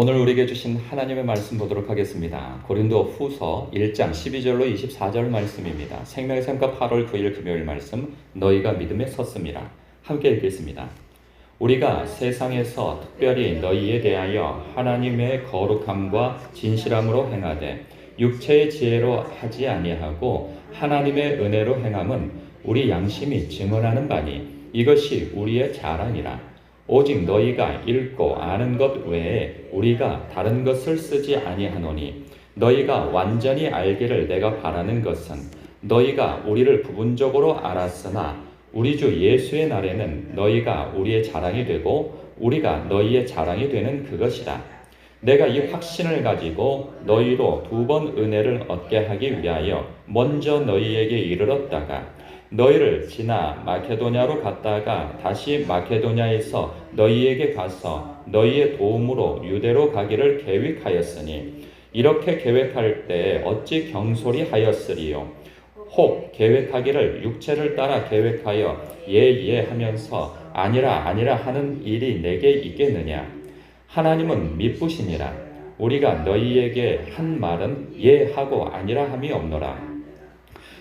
오늘 우리에게 주신 하나님의 말씀 보도록 하겠습니다. 고린도 후서 1장 12절로 24절 말씀입니다. 생명의 샘과 8월 9일 금요일 말씀 너희가 믿음에 섰습니다. 함께 읽겠습니다. 우리가 세상에서 특별히 너희에 대하여 하나님의 거룩함과 진실함으로 행하되 육체의 지혜로 하지 아니하고 하나님의 은혜로 행함은 우리 양심이 증언하는 바니 이것이 우리의 자랑이라 오직 너희가 읽고 아는 것 외에 우리가 다른 것을 쓰지 아니하노니 너희가 완전히 알기를 내가 바라는 것은 너희가 우리를 부분적으로 알았으나 우리 주 예수의 날에는 너희가 우리의 자랑이 되고 우리가 너희의 자랑이 되는 그것이다. 내가 이 확신을 가지고 너희로 두 번 은혜를 얻게 하기 위하여 먼저 너희에게 이르렀다가 너희를 지나 마케도냐로 갔다가 다시 마케도냐에서 너희에게 가서 너희의 도움으로 유대로 가기를 계획하였으니 이렇게 계획할 때 어찌 경솔히 하였으리요? 혹 계획하기를 육체를 따라 계획하여 예예 하면서 아니라 아니라 하는 일이 내게 있겠느냐? 하나님은 미쁘시니라. 우리가 너희에게 한 말은 예 하고 아니라 함이 없노라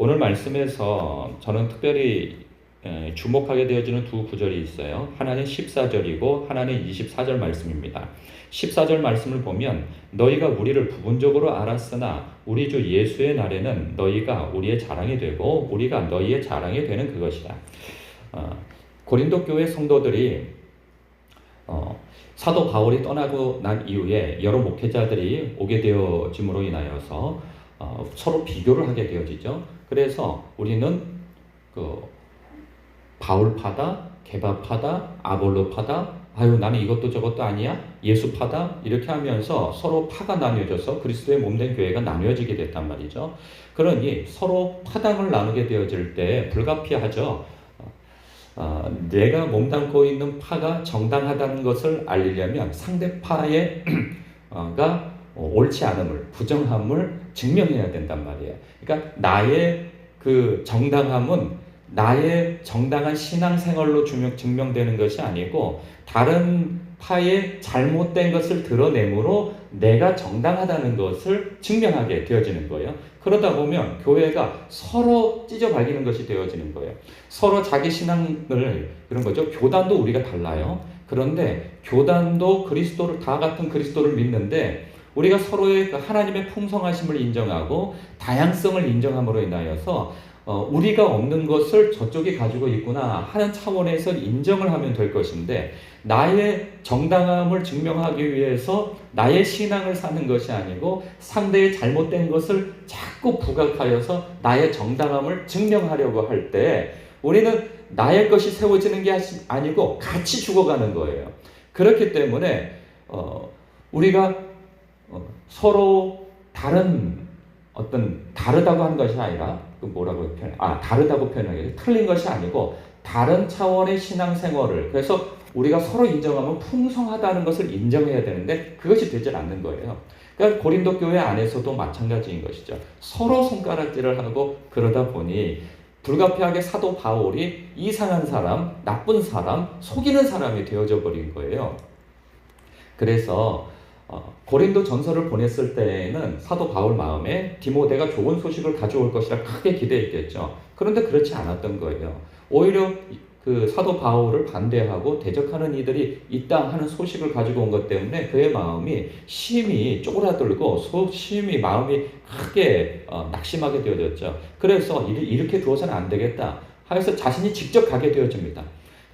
오늘 말씀에서 저는 특별히 주목하게 되어지는 두 구절이 있어요. 하나는 14절이고 하나는 24절 말씀입니다. 14절 말씀을 보면 너희가 우리를 부분적으로 알았으나 우리 주 예수의 날에는 너희가 우리의 자랑이 되고 우리가 너희의 자랑이 되는 그것이다. 어, 고린도 교회 성도들이 어, 사도 바울이 떠나고 난 이후에 여러 목회자들이 오게 되어짐으로 인하여서 어, 서로 비교를 하게 되어지죠. 그래서 우리는 그 바울파다, 개바파다, 아볼로파다, 아유 나는 이것도 저것도 아니야, 예수파다 이렇게 하면서 서로 파가 나뉘어져서 그리스도의 몸된 교회가 나뉘어지게 됐단 말이죠. 그러니 서로 파당을 나누게 되어질 때 불가피하죠. 어, 내가 몸담고 있는 파가 정당하다는 것을 알리려면 상대파의 가 옳지 않음을 부정함을 증명해야 된단 말이에요. 그러니까 나의 그 정당함은 나의 정당한 신앙생활로 증명 되는 것이 아니고 다른 파의 잘못된 것을 드러내므로 내가 정당하다는 것을 증명하게 되어지는 거예요. 그러다 보면 교회가 서로 찢어 발기는 것이 되어지는 거예요. 서로 자기 신앙을 그런 거죠. 교단도 우리가 달라요. 그런데 교단도 그리스도를 다 같은 그리스도를 믿는데 우리가 서로의 그 하나님의 풍성하심을 인정하고 다양성을 인정함으로 인하여서 어, 우리가 없는 것을 저쪽이 가지고 있구나 하는 차원에서 인정을 하면 될 것인데 나의 정당함을 증명하기 위해서 나의 신앙을 사는 것이 아니고 상대의 잘못된 것을 자꾸 부각하여서 나의 정당함을 증명하려고 할 때 우리는 나의 것이 세워지는 게 아니고 같이 죽어가는 거예요. 그렇기 때문에 어, 우리가 어, 서로 다른 어떤 다르다고 한 것이 아니라 그 뭐라고 표현? 아 다르다고 표현하기 틀린 것이 아니고 다른 차원의 신앙생활을 그래서 우리가 서로 인정하면 풍성하다는 것을 인정해야 되는데 그것이 되질 않는 거예요. 그러니까 고린도 교회 안에서도 마찬가지인 것이죠. 서로 손가락질을 하고 그러다 보니 불가피하게 사도 바울이 이상한 사람, 나쁜 사람, 속이는 사람이 되어져 버린 거예요. 그래서 어, 고린도 전서를 보냈을 때에는 사도 바울 마음에 디모데가 좋은 소식을 가져올 것이라 크게 기대했겠죠. 그런데 그렇지 않았던 거예요. 오히려 그 사도 바울을 반대하고 대적하는 이들이 있다 하는 소식을 가지고 온 것 때문에 그의 마음이 심히 쪼그라들고 소 심히 마음이 크게 어, 낙심하게 되어졌죠. 그래서 이- 이렇게 두어서는 안 되겠다. 하여서 자신이 직접 가게 되어집니다.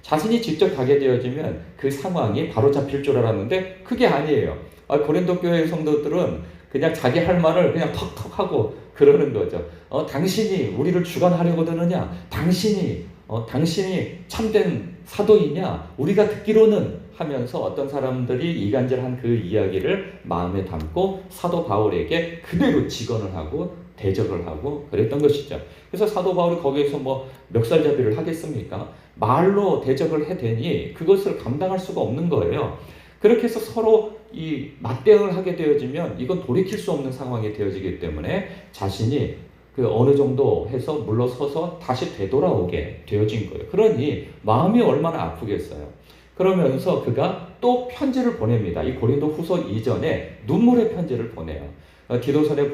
자신이 직접 가게 되어지면 그 상황이 바로 잡힐 줄 알았는데 그게 아니에요. 아, 고린도 교회 성도들은 그냥 자기 할 말을 그냥 턱턱 하고 그러는 거죠. 어, 당신이 우리를 주관하려고 드느냐? 당신이 어, 당신이 참된 사도이냐? 우리가 듣기로는 하면서 어떤 사람들이 이간질한 그 이야기를 마음에 담고 사도 바울에게 그대로 직언을 하고 대적을 하고 그랬던 것이죠. 그래서 사도 바울이 거기에서 뭐 멱살잡이를 하겠습니까? 말로 대적을 해대니 그것을 감당할 수가 없는 거예요. 그렇게 해서 서로 이 맞대응을 하게 되어지면 이건 돌이킬 수 없는 상황이 되어지기 때문에 자신이 그 어느 정도 해서 물러서서 다시 되돌아오게 되어진 거예요. 그러니 마음이 얼마나 아프겠어요. 그러면서 그가 또 편지를 보냅니다. 이 고린도 후서 이전에 눈물의 편지를 보내요. 어, 디도선에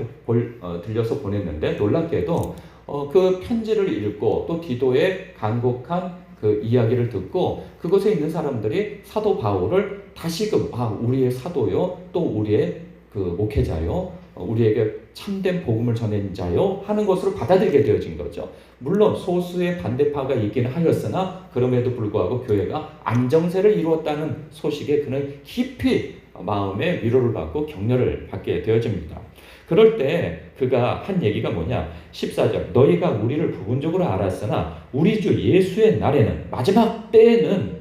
어, 들려서 보냈는데 놀랍게도 어, 그 편지를 읽고 또 디도의 간곡한 그 이야기를 듣고 그곳에 있는 사람들이 사도 바울을 다시금 아 우리의 사도요 또 우리의 그 목회자요 어, 우리에게 참된 복음을 전한 자요 하는 것으로 받아들이게 되어진 거죠. 물론 소수의 반대파가 있긴 하였으나 그럼에도 불구하고 교회가 안정세를 이루었다는 소식에 그는 깊이 마음의 위로를 받고 격려를 받게 되어집니다. 그럴 때 그가 한 얘기가 뭐냐? 14절. 너희가 우리를 부분적으로 알았으나 우리 주 예수의 날에는 마지막 때에는 어,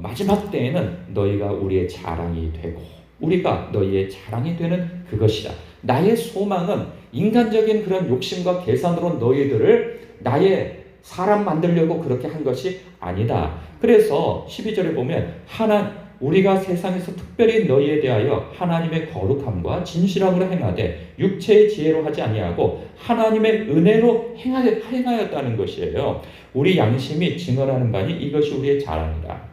마지막 때에는 너희가 우리의 자랑이 되고 우리가 너희의 자랑이 되는 그것이다. 나의 소망은 인간적인 그런 욕심과 계산으로 너희들을 나의 사람 만들려고 그렇게 한 것이 아니다. 그래서 12절에 보면 하나 우리가 세상에서 특별히 너희에 대하여 하나님의 거룩함과 진실함으로 행하되 육체의 지혜로 하지 아니하고 하나님의 은혜로 행하, 행하였다는 것이에요. 우리 양심이 증언하는 바니 이것이 우리의 자랑이다.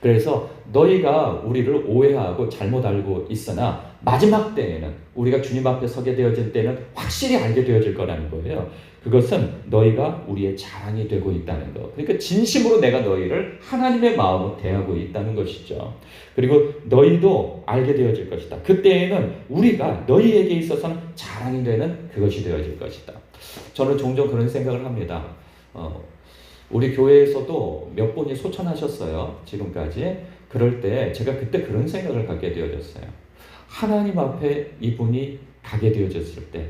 그래서 너희가 우리를 오해하고 잘못 알고 있으나 마지막 때에는 우리가 주님 앞에 서게 되어질 때는 확실히 알게 되어질 거라는 거예요. 그것은 너희가 우리의 자랑이 되고 있다는 것. 그러니까 진심으로 내가 너희를 하나님의 마음으로 대하고 있다는 것이죠. 그리고 너희도 알게 되어질 것이다. 그때에는 우리가 너희에게 있어서는 자랑이 되는 그것이 되어질 것이다. 저는 종종 그런 생각을 합니다. 어, 우리 교회에서도 몇 분이 소천하셨어요. 지금까지. 그럴 때 제가 그때 그런 생각을 갖게 되어졌어요. 하나님 앞에 이분이 가게 되어졌을 때,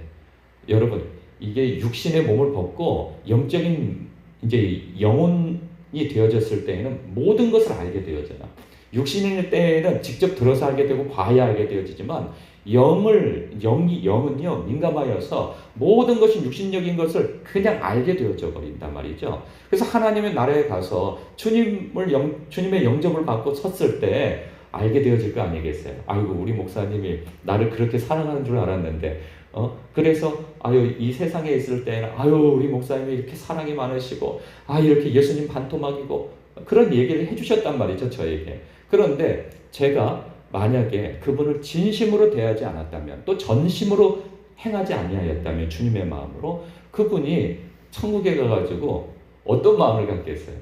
여러분, 이게 육신의 몸을 벗고 영적인 이제 영혼이 되어졌을 때에는 모든 것을 알게 되어져요. 육신일 때에는 직접 들어서 알게 되고 봐야 알게 되어지지만 영을 영이 영은요 민감하여서 모든 것이 육신적인 것을 그냥 알게 되어져 버린단 말이죠. 그래서 하나님의 나라에 가서 주님을 영, 주님의 영접을 받고 섰을 때 알게 되어질 거 아니겠어요? 아이고 우리 목사님이 나를 그렇게 사랑하는 줄 알았는데 어 그래서 아유 이 세상에 있을 때는 아유 우리 목사님이 이렇게 사랑이 많으시고 아 이렇게 예수님 반토막이고 그런 얘기를 해주셨단 말이죠 저에게 그런데 제가 만약에 그분을 진심으로 대하지 않았다면 또 전심으로 행하지 아니하였다면 주님의 마음으로 그분이 천국에 가가지고 어떤 마음을 갖겠어요?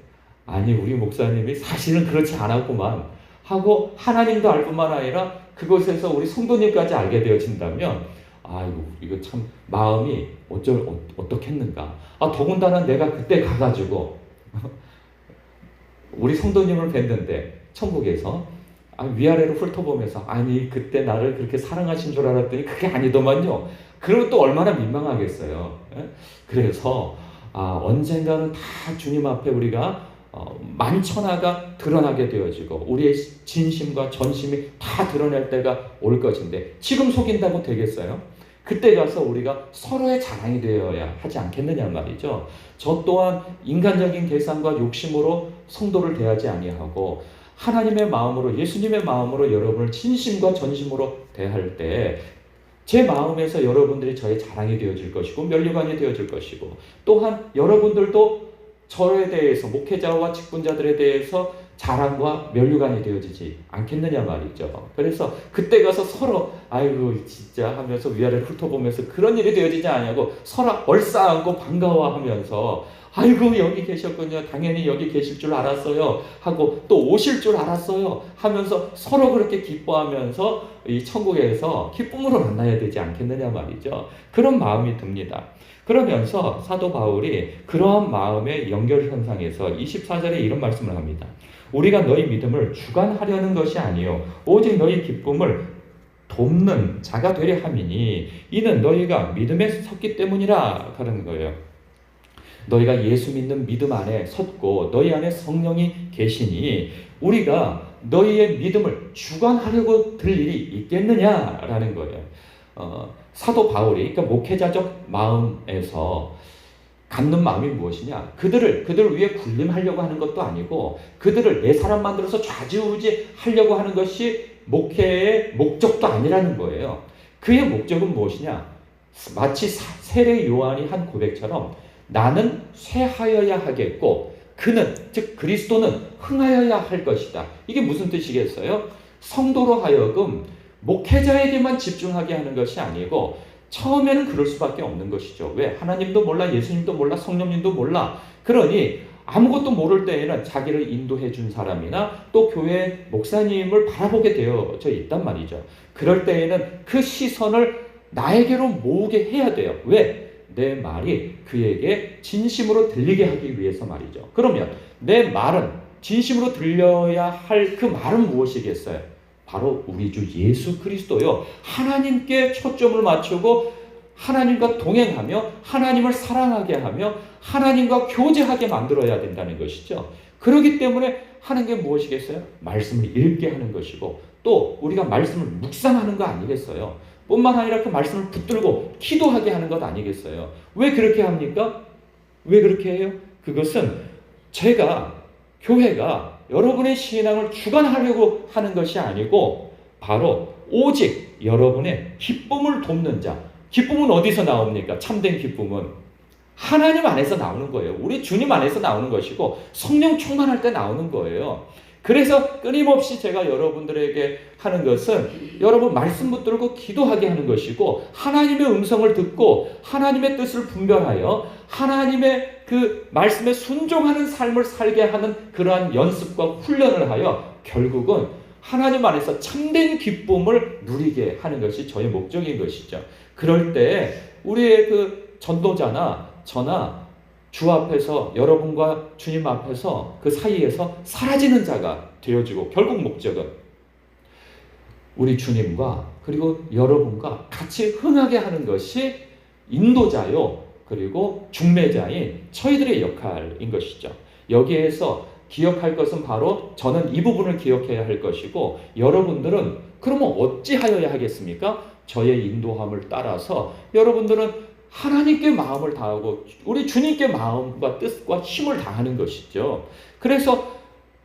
아니 우리 목사님이 사실은 그렇지 않았구만 하고 하나님도 알 뿐만 아니라 그곳에서 우리 성도님까지 알게 되어진다면 아이고 이거 참 마음이 어쩔 어, 어떻겠는가 아 더군다나 내가 그때 가가지고 우리 성도님을 뵀는데 천국에서 아, 위아래로 훑어보면서 아니 그때 나를 그렇게 사랑하신 줄 알았더니 그게 아니더만요. 그러면 또 얼마나 민망하겠어요. 예? 그래서 아, 언젠가는 다 주님 앞에 우리가 어, 만천하가 드러나게 되어지고 우리의 진심과 전심이 다 드러낼 때가 올 것인데 지금 속인다고 되겠어요? 그때 가서 우리가 서로의 자랑이 되어야 하지 않겠느냐 말이죠. 저 또한 인간적인 계산과 욕심으로 성도를 대하지 아니하고 하나님의 마음으로 예수님의 마음으로 여러분을 진심과 전심으로 대할 때 제 마음에서 여러분들이 저의 자랑이 되어질 것이고 면류관이 되어질 것이고 또한 여러분들도 저에 대해서 목회자와 직분자들에 대해서 자랑과 면류관이 되어지지 않겠느냐 말이죠. 그래서 그때 가서 서로 아이고 진짜 하면서 위아래 훑어보면서 그런 일이 되어지지 않냐고 서로 얼싸안고 반가워하면서 아이고 여기 계셨군요. 당연히 여기 계실 줄 알았어요. 하고 또 오실 줄 알았어요. 하면서 서로 그렇게 기뻐하면서 이 천국에서 기쁨으로 만나야 되지 않겠느냐 말이죠. 그런 마음이 듭니다. 그러면서 사도 바울이 그러한 마음의 연결 현상에서 24절에 이런 말씀을 합니다. 우리가 너희 믿음을 주관하려는 것이 아니요 오직 너희 기쁨을 돕는 자가 되려 함이니 이는 너희가 믿음에 섰기 때문이라 하는 거예요. 너희가 예수 믿는 믿음 안에 섰고 너희 안에 성령이 계시니 우리가 너희의 믿음을 주관하려고 들 일이 있겠느냐라는 거예요. 어, 사도 바울이 그러니까 목회자적 마음에서 갖는 마음이 무엇이냐? 그들을 그들을 위해 군림하려고 하는 것도 아니고 그들을 내 사람 만들어서 좌지우지 하려고 하는 것이 목회의 목적도 아니라는 거예요. 그의 목적은 무엇이냐? 마치 세례 요한이 한 고백처럼 나는 쇠하여야 하겠고 그는 즉 그리스도는 흥하여야 할 것이다. 이게 무슨 뜻이겠어요? 성도로 하여금 목회자에게만 집중하게 하는 것이 아니고 처음에는 그럴 수밖에 없는 것이죠. 왜? 하나님도 몰라, 예수님도 몰라, 성령님도 몰라. 그러니 아무것도 모를 때에는 자기를 인도해 준 사람이나 또 교회 목사님을 바라보게 되어져 있단 말이죠. 그럴 때에는 그 시선을 나에게로 모으게 해야 돼요. 왜? 내 말이 그에게 진심으로 들리게 하기 위해서 말이죠. 그러면 내 말은 진심으로 들려야 할 그 말은 무엇이겠어요? 바로 우리 주 예수 그리스도요. 하나님께 초점을 맞추고 하나님과 동행하며 하나님을 사랑하게 하며 하나님과 교제하게 만들어야 된다는 것이죠. 그렇기 때문에 하는 게 무엇이겠어요? 말씀을 읽게 하는 것이고 또 우리가 말씀을 묵상하는 거 아니겠어요? 뿐만 아니라 그 말씀을 붙들고 기도하게 하는 것 아니겠어요? 왜 그렇게 합니까? 왜 그렇게 해요? 그것은 제가 교회가 여러분의 신앙을 주관하려고 하는 것이 아니고 바로 오직 여러분의 기쁨을 돕는 자. 기쁨은 어디서 나옵니까? 참된 기쁨은 하나님 안에서 나오는 거예요. 우리 주님 안에서 나오는 것이고 성령 충만할 때 나오는 거예요. 그래서 끊임없이 제가 여러분들에게 하는 것은 여러분 말씀 붙들고 기도하게 하는 것이고 하나님의 음성을 듣고 하나님의 뜻을 분별하여 하나님의 그 말씀에 순종하는 삶을 살게 하는 그러한 연습과 훈련을 하여 결국은 하나님 안에서 참된 기쁨을 누리게 하는 것이 저의 목적인 것이죠. 그럴 때 우리의 그 전도자나 저나 주 앞에서 여러분과 주님 앞에서 그 사이에서 사라지는 자가 되어지고 결국 목적은 우리 주님과 그리고 여러분과 같이 흥하게 하는 것이 인도자요 그리고 중매자인 저희들의 역할인 것이죠. 여기에서 기억할 것은 바로 저는 이 부분을 기억해야 할 것이고 여러분들은 그러면 어찌하여야 하겠습니까? 저의 인도함을 따라서 여러분들은 하나님께 마음을 다하고 우리 주님께 마음과 뜻과 힘을 다하는 것이죠. 그래서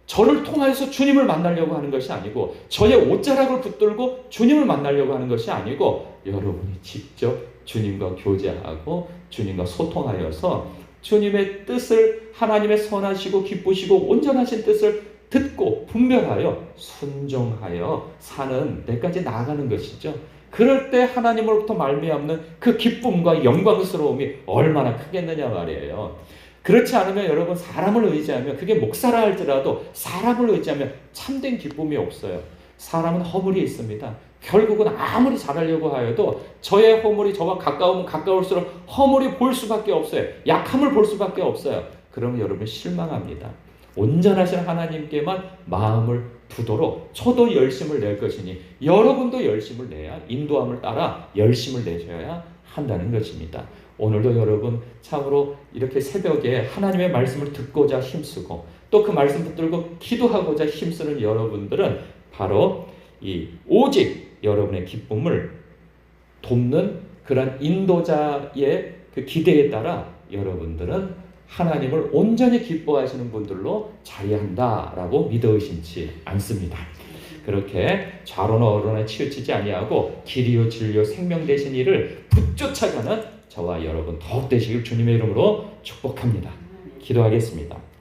저를 통하여서 주님을 만나려고 하는 것이 아니고 저의 옷자락을 붙들고 주님을 만나려고 하는 것이 아니고 여러분이 직접 주님과 교제하고 주님과 소통하여서 주님의 뜻을 하나님의 선하시고 기쁘시고 온전하신 뜻을 듣고 분별하여 순종하여 사는 데까지 나아가는 것이죠. 그럴 때 하나님으로부터 말미암는 그 기쁨과 영광스러움이 얼마나 크겠느냐 말이에요. 그렇지 않으면 여러분 사람을 의지하면 그게 목사라 할지라도 사람을 의지하면 참된 기쁨이 없어요. 사람은 허물이 있습니다. 결국은 아무리 잘하려고 하여도 저의 허물이 저와 가까우면 가까울수록 허물이 볼 수밖에 없어요. 약함을 볼 수밖에 없어요. 그러면 여러분 실망합니다. 온전하신 하나님께만 마음을 두도록 저도 열심을 낼 것이니 여러분도 열심을 내야 인도함을 따라 열심을 내셔야 한다는 것입니다. 오늘도 여러분 참으로 이렇게 새벽에 하나님의 말씀을 듣고자 힘쓰고 또 그 말씀 붙들고 기도하고자 힘쓰는 여러분들은 바로 이 오직 여러분의 기쁨을 돕는 그런 인도자의 그 기대에 따라 여러분들은 하나님을 온전히 기뻐하시는 분들로 자리한다라고 믿어 의심치 않습니다. 그렇게 좌로나 어로나 치우치지 아니하고 길이요 진리요 생명 되신 이를 붙쫓아가는 저와 여러분 더욱 되시길 주님의 이름으로 축복합니다. 기도하겠습니다.